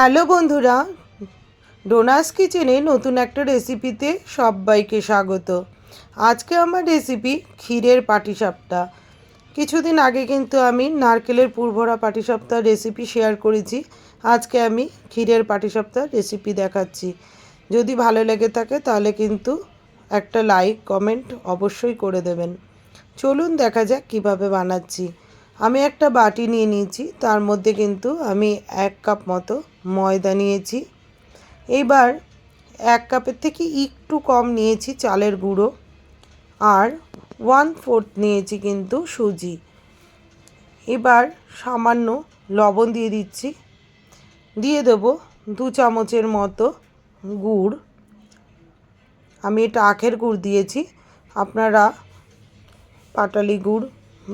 Hello বন্ধুরা, ডোনাস কিচেনে নতুন একটা রেসিপিতে সবাইকে স্বাগত। আজকে আমার রেসিপি ক্ষীরের পাটিসাপটা। কিছুদিন আগে কিন্তু আমি নারকেলের পুরভরা পাটিসাপটার রেসিপি শেয়ার করেছি। আজকে আমি ক্ষীরের পাটিসাপটার রেসিপি দেখাচ্ছি। যদি ভালো লেগে থাকে তাহলে কিন্তু একটা লাইক, কমেন্ট অবশ্যই করে দেবেন। চলুন দেখা যাক কীভাবে বানাচ্ছি। আমি একটা বাটি নিয়ে নিয়েছি, তার মধ্যে কিন্তু আমি এক কাপ মতো ময়দা নিয়েছি। এবার এক কাপের থেকে একটু কম নিয়েছি চালের গুঁড়ো আর ওয়ান ফোর্থ নিয়েছি কিন্তু সুজি। এবার সামান্য লবণ দিয়ে দিচ্ছি। দিয়ে দেব দু চামচের মতো গুড়। আমি এটা আখের গুড় দিয়েছি। আপনারা পাটালি গুড়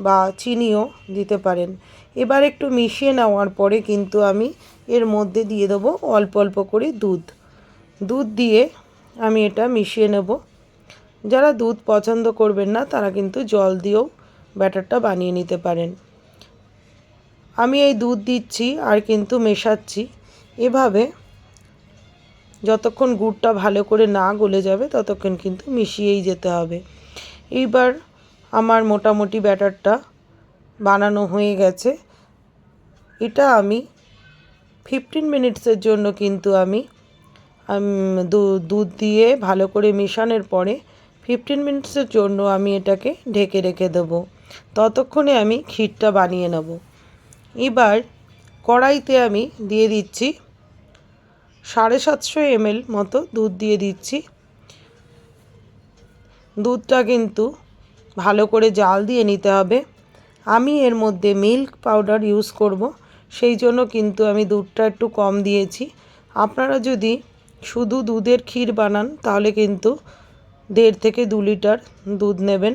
বা চিনিও দিতে পারেন। এবার একটু মিশিয়ে নেওয়ার পরে কিন্তু আমি এর মধ্যে দিয়ে দেবো অল্প অল্প করে দুধ। দুধ দিয়ে আমি এটা মিশিয়ে নেব। যারা দুধ পছন্দ করবেন না, তারা কিন্তু জল দিয়েও ব্যাটারটা বানিয়ে নিতে পারেন। আমি এই দুধ দিচ্ছি আর কিন্তু মেশাচ্ছি। এভাবে যতক্ষণ গুড়টা ভালো করে না গলে যাবে, ততক্ষণ কিন্তু মিশিয়েই যেতে হবে। এইবার আমার মোটামুটি ব্যাটারটা বানানো হয়ে গেছে। এটা আমি ফিফটিন মিনিটসের জন্য কিন্তু আমি দুধ দিয়ে ভালো করে মেশানোর পরে ফিফটিন মিনিটসের জন্য আমি এটাকে ঢেকে রেখে দেবো। ততক্ষণে আমি ক্ষীরটা বানিয়ে নেব। এবার কড়াইতে আমি দিয়ে দিচ্ছি সাড়ে সাতশো এমএল মতো দুধ দিয়ে দিচ্ছি। দুধটা কিন্তু ভালো করে জাল দিয়ে নিতে হবে। আমি এর মধ্যে মিল্ক পাউডার ইউজ করব, সেই জন্য কিন্তু আমি দুধটা একটু কম দিয়েছি। আপনারা যদি শুধু দুধের ক্ষীর বানান, তাহলে কিন্তু দেড় থেকে দু লিটার দুধ নেবেন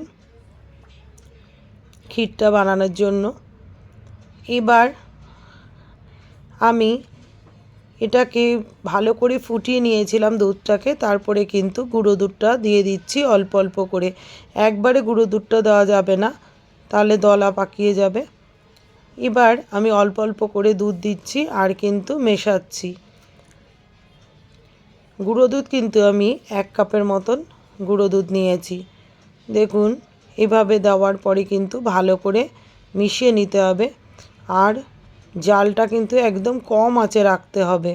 ক্ষীরটা বানানোর জন্য। এবার আমি এটাকে ভালো করে ফুটিয়ে নিয়েছিলাম দুধটাকে, তারপরে কিন্তু গুঁড়ো দুধটা দিয়ে দিচ্ছি অল্প অল্প করে। একবারে গুঁড়ো দুধটা দেওয়া যাবে না, তাহলে দলা পাকিয়ে যাবে। এবার আমি অল্প অল্প করে দুধ দিচ্ছি আর কিন্তু মেশাচ্ছি। গুঁড়ো দুধ কিন্তু আমি এক কাপের মতন গুঁড়ো দুধ নিয়েছি। দেখুন, এভাবে দেওয়ার পরে কিন্তু ভালো করে মিশিয়ে নিতে হবে। আর জালটা কিন্তু একদম কম আঁচে রাখতে হবে।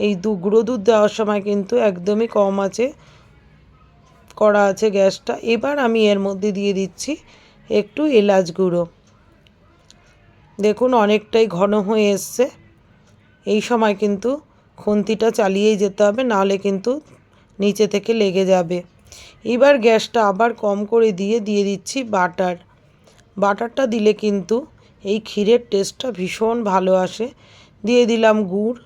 এই দু গুঁড়ো দুধ দেওয়ার সময় কিন্তু একদমই কম আছে করা আছে গ্যাসটা। এবার আমি এর মধ্যে দিয়ে দিচ্ছি একটু এলাচ গুঁড়ো। দেখুন, অনেকটাই ঘন হয়ে এসছে। এই সময় কিন্তু খুন্তিটা চালিয়েই যেতে হবে নাহলে কিন্তু নিচে থেকে লেগে যাবে। এবার গ্যাসটা আবার কম করে দিয়ে দিয়ে দিচ্ছি বাটার। বাটারটা দিলে কিন্তু এই ক্ষীরের টেস্টটা ভীষণ ভালো আসে। দিয়ে দিলাম গুড়।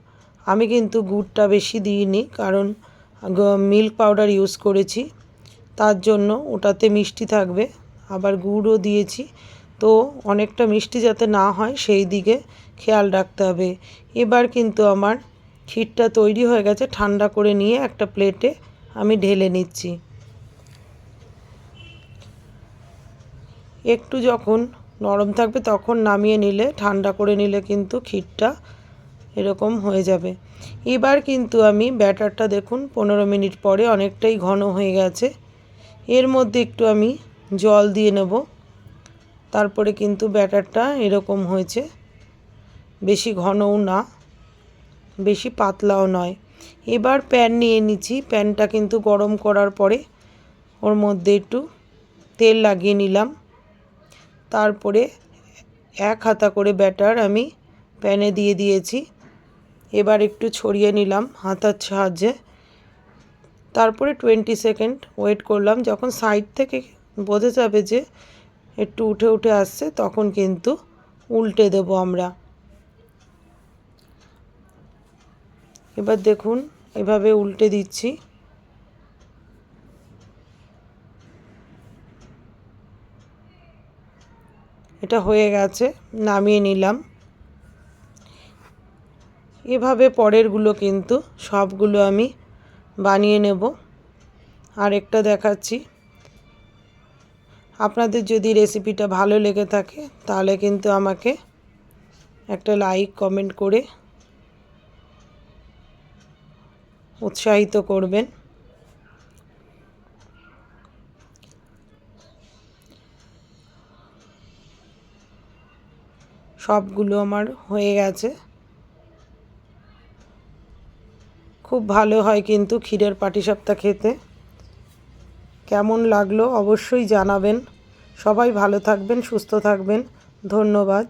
আমি কিন্তু গুড়টা বেশি দিইনি কারণ মিল্ক পাউডার ইউজ করেছি। তার জন্য ওটাতে মিষ্টি থাকবে। আবার গুড়ও দিয়েছি। তো অনেকটা মিষ্টি যাতে না হয় সেই দিকে খেয়াল রাখতে হবে। এবার কিন্তু আমার ক্ষীরটা তৈরি হয়ে গেছে। ঠান্ডা করে নিয়ে একটা প্লেটে আমি ঢেলে নিচ্ছি। একটু যখন নরম থাকবে তখন নামিয়ে নিলে, ঠান্ডা করে নিলে কিন্তু ক্ষীরটা এরকম হয়ে যাবে। এবার কিন্তু আমি ব্যাটারটা দেখুন, পনেরো মিনিট পরে অনেকটাই ঘন হয়ে গেছে। এর মধ্যে একটু আমি জল দিয়ে নেব। তারপরে কিন্তু ব্যাটারটা এরকম হয়েছে। বেশি ঘনও না, বেশি পাতলাও নয়। এবার প্যান নিয়ে নিচ্ছি। প্যানটা কিন্তু গরম করার পরে ওর মধ্যে একটু তেল লাগিয়ে নিলাম। তারপরে এক হাতা করে ব্যাটার আমি প্যানে দিয়ে দিয়েছি। এবার একটু ছড়িয়ে নিলাম হাতার সাহায্যে। তারপরে টোয়েন্টি সেকেন্ড ওয়েট করলাম, যখন সাইড থেকে বোঝা যাবে যে একটু উঠে উঠে আসছে, তখন কিন্তু উল্টে দেব আমরা। এবার দেখুন, এভাবে উল্টে দিচ্ছি। এটা হয়ে গেছে, নামিয়ে নিলাম। এভাবে পরেরগুলো কিন্তু সবগুলো আমি বানিয়ে নেব। আরেকটা দেখাচ্ছি। আপনাদের যদি রেসিপিটা ভালো লেগে থাকে, তাহলে কিন্তু আমাকে একটা লাইক, কমেন্ট করে উৎসাহিত করবেন। সবগুলো আমার হয়ে গেছে। খুব ভালো হয় কিন্তু ক্ষীরের পাটিসাপটা খেতে। কেমন লাগল অবশ্যই জানাবেন। সবাই ভালো থাকবেন, সুস্থ থাকবেন। ধন্যবাদ।